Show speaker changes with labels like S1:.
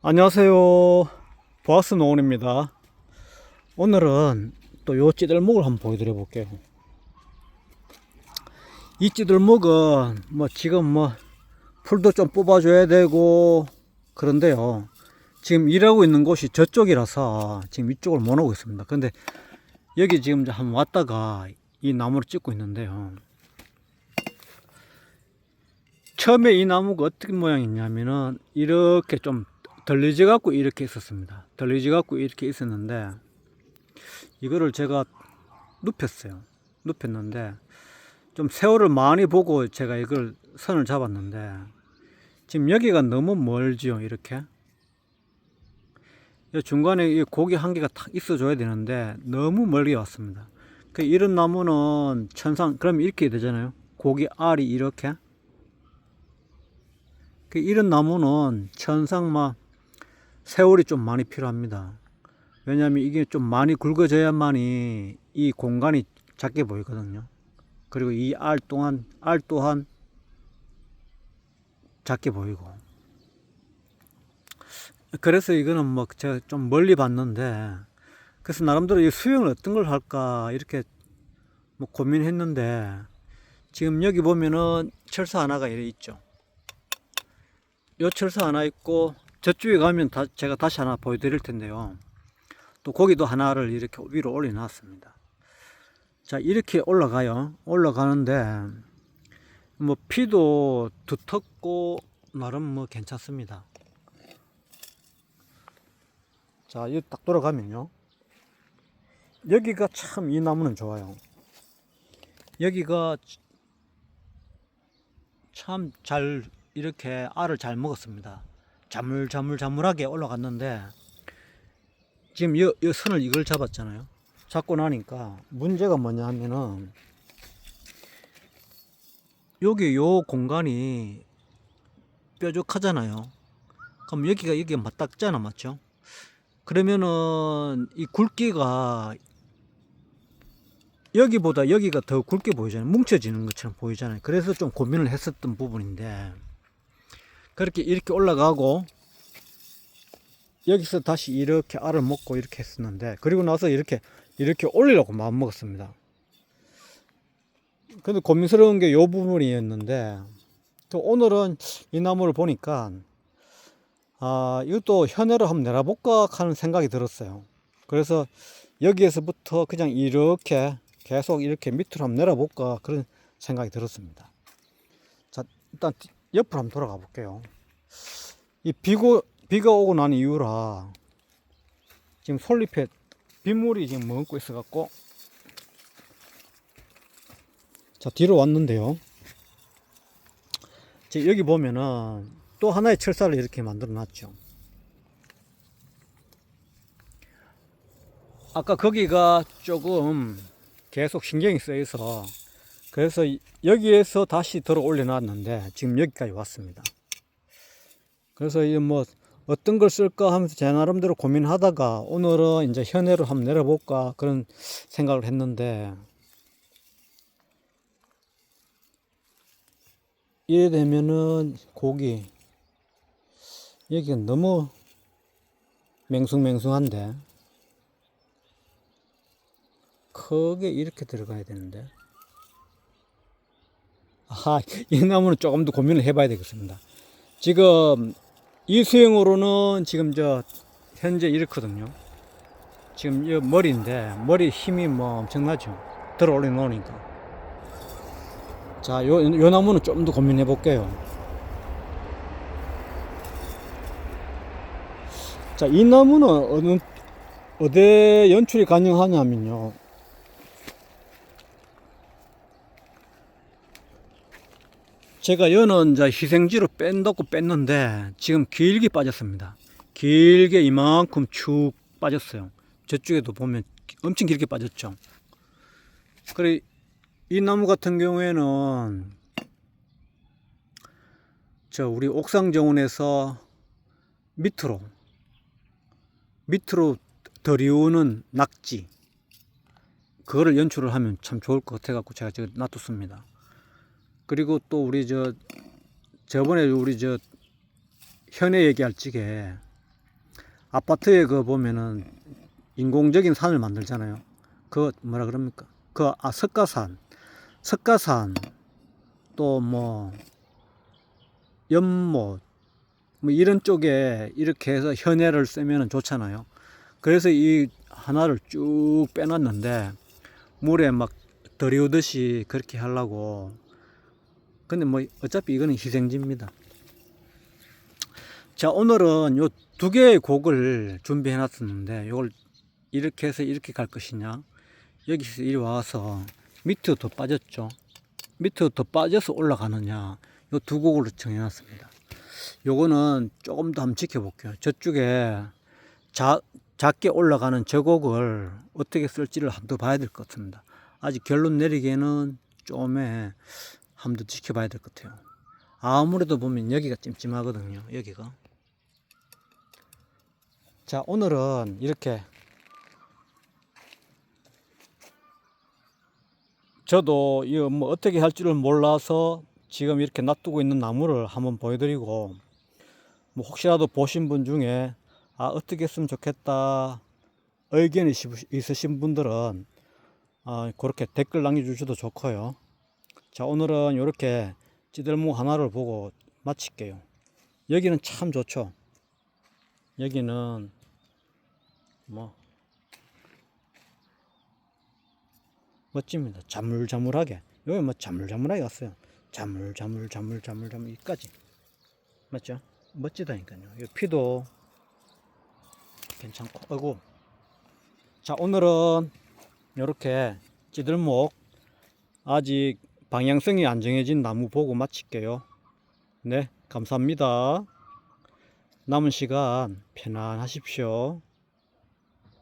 S1: 안녕하세요. 보아스 노원입니다. 오늘은 또 요 찌들목을 한번 보여드려 볼게요. 이 찌들목은 뭐 지금 뭐 풀도 좀 뽑아줘야 되고 그런데요. 지금 일하고 있는 곳이 저쪽이라서 지금 이쪽을 못 오고 있습니다. 근데 여기 지금 한번 왔다가 이 나무를 찍고 있는데요. 처음에 이 나무가 어떻게 모양이냐면은 이렇게 좀 덜리지 갖고 이렇게 있었습니다. 덜리지 갖고 이렇게 있었는데 이거를 제가 눕혔어요. 눕혔는데 좀 세월을 많이 보고 제가 이걸 선을 잡았는데 지금 여기가 너무 멀지요. 이렇게 이 중간에 이 고기 한 개가 탁 있어줘야 되는데 너무 멀리 왔습니다. 그 이런 나무는 천상 그럼 이렇게 되잖아요. 고기 알이 이렇게 그 이런 나무는 천상마 세월이 좀 많이 필요합니다. 왜냐하면 이게 좀 많이 굵어져야만이 이 공간이 작게 보이거든요. 그리고 이 알 또한 알 또한 작게 보이고. 그래서 이거는 뭐 제가 좀 멀리 봤는데 그래서 나름대로 이 수영을 어떤 걸 할까 이렇게 뭐 고민했는데 지금 여기 보면은 철사 하나가 이래 있죠. 요 철사 하나 있고 저쪽에 가면 다 제가 다시 하나 보여드릴 텐데요. 또 거기도 하나를 이렇게 위로 올려놨습니다. 자 이렇게 올라가요. 올라가는데 뭐 피도 두텁고 나름 뭐 괜찮습니다. 자 여기 딱 돌아가면요. 여기가 참 이 나무는 좋아요. 여기가 참 잘 이렇게 알을 잘 먹었습니다. 자물자물자물하게 올라갔는데 지금 여, 여 선을 이걸 잡았잖아요. 잡고 나니까 문제가 뭐냐 하면은 여기 요 공간이 뾰족하잖아요. 그럼 여기가 여기가 맞닿잖아, 맞죠? 그러면은 이 굵기가 여기보다 여기가 더 굵게 보이잖아요. 뭉쳐지는 것처럼 보이잖아요. 그래서 좀 고민을 했었던 부분인데 그렇게 이렇게 올라가고 여기서 다시 이렇게 알을 먹고 이렇게 했었는데 그리고 나서 이렇게 이렇게 올리려고 마음 먹었습니다. 근데 고민스러운 게 요 부분이었는데 또 오늘은 이 나무를 보니까 아 이것도 현해로 한번 내려볼까 하는 생각이 들었어요. 그래서 여기에서부터 그냥 이렇게 계속 이렇게 밑으로 한번 내려볼까 그런 생각이 들었습니다. 자 일단 옆으로 한번 돌아가 볼게요. 이 비고, 비가 오고 난 이후라 지금 솔잎에 빗물이 지금 머금고 있어갖고 자 뒤로 왔는데요. 자, 여기 보면은 또 하나의 철사를 이렇게 만들어 놨죠. 아까 거기가 조금 계속 신경이 쓰여서 그래서 여기에서 다시 들어 올려놨는데 지금 여기까지 왔습니다. 그래서 이뭐 어떤 걸 쓸까 하면서 제 나름대로 고민하다가 오늘은 이제 현해로 한번 내려볼까 그런 생각을 했는데 이래 되면은 고기 여기가 너무 맹숭맹숭한데 크게 이렇게 들어가야 되는데 아, 이 나무는 조금 더 고민을 해봐야 되겠습니다. 지금 이 수영으로는 지금 저 현재 이렇거든요. 지금 이 머리인데 머리 힘이 뭐 엄청나죠. 들어 올려 놓으니까. 자, 요, 요 나무는 좀 더 고민해 볼게요. 자, 이 나무는 어느, 어디에 연출이 가능하냐면요. 제가 여는 희생지로 뺀다고 뺐는데 지금 길게 빠졌습니다. 길게 이만큼 축 빠졌어요. 저쪽에도 보면 엄청 길게 빠졌죠. 그래 이 나무 같은 경우에는 저 우리 옥상 정원에서 밑으로 밑으로 들이오는 낙지 그거를 연출을 하면 참 좋을 것 같아 갖고 제가 지금 놔뒀습니다. 그리고 또 우리 저 저번에 우리 저 현해 얘기할 적에 아파트에 그 보면은 인공적인 산을 만들잖아요. 그 뭐라 그럽니까? 그 아 석가산, 석가산 또 뭐 연못 뭐 이런 쪽에 이렇게 해서 현해를 쓰면은 좋잖아요. 그래서 이 하나를 쭉 빼놨는데 물에 막 들이우듯이 그렇게 하려고. 근데 뭐 어차피 이거는 희생지입니다. 자 오늘은 요 두 개의 곡을 준비해 놨었는데 요걸 이렇게 해서 이렇게 갈 것이냐? 여기서 이리 와서 밑으로 더 빠졌죠? 밑으로 더 빠져서 올라가느냐? 요 두 곡을 정해 놨습니다. 요거는 조금 더 한번 지켜볼게요. 저쪽에 자, 작게 올라가는 저 곡을 어떻게 쓸지를 한번 더 봐야 될 것 같습니다. 아직 결론 내리기에는 좀에 한번 더 지켜봐야 될 것 같아요 아무래도 보면 여기가 찜찜하거든요 여기가 자, 오늘은 이렇게 저도 이거 뭐 어떻게 할 줄을 몰라서 지금 이렇게 놔두고 있는 나무를 한번 보여드리고 뭐 혹시라도 보신 분 중에 아 어떻게 했으면 좋겠다 의견이 있으- 있으신 분들은 아 그렇게 댓글 남겨주셔도 좋고요. 자 오늘은 이렇게 찌들무 하나를 보고 마칠게요. 여기는 참 좋죠. 여기는 뭐 멋집니다. 자물자물하게 여기 뭐 자물자물하게 갔어요. 자물자물 자물자물 자물 여기까지 맞죠? 멋지다니까요. 이 피도 괜찮고 어구 자 오늘은 이렇게 찌들목 아직 방향성이 안 정해진 나무 보고 마칠게요. 네 감사합니다. 남은 시간 편안하십시오.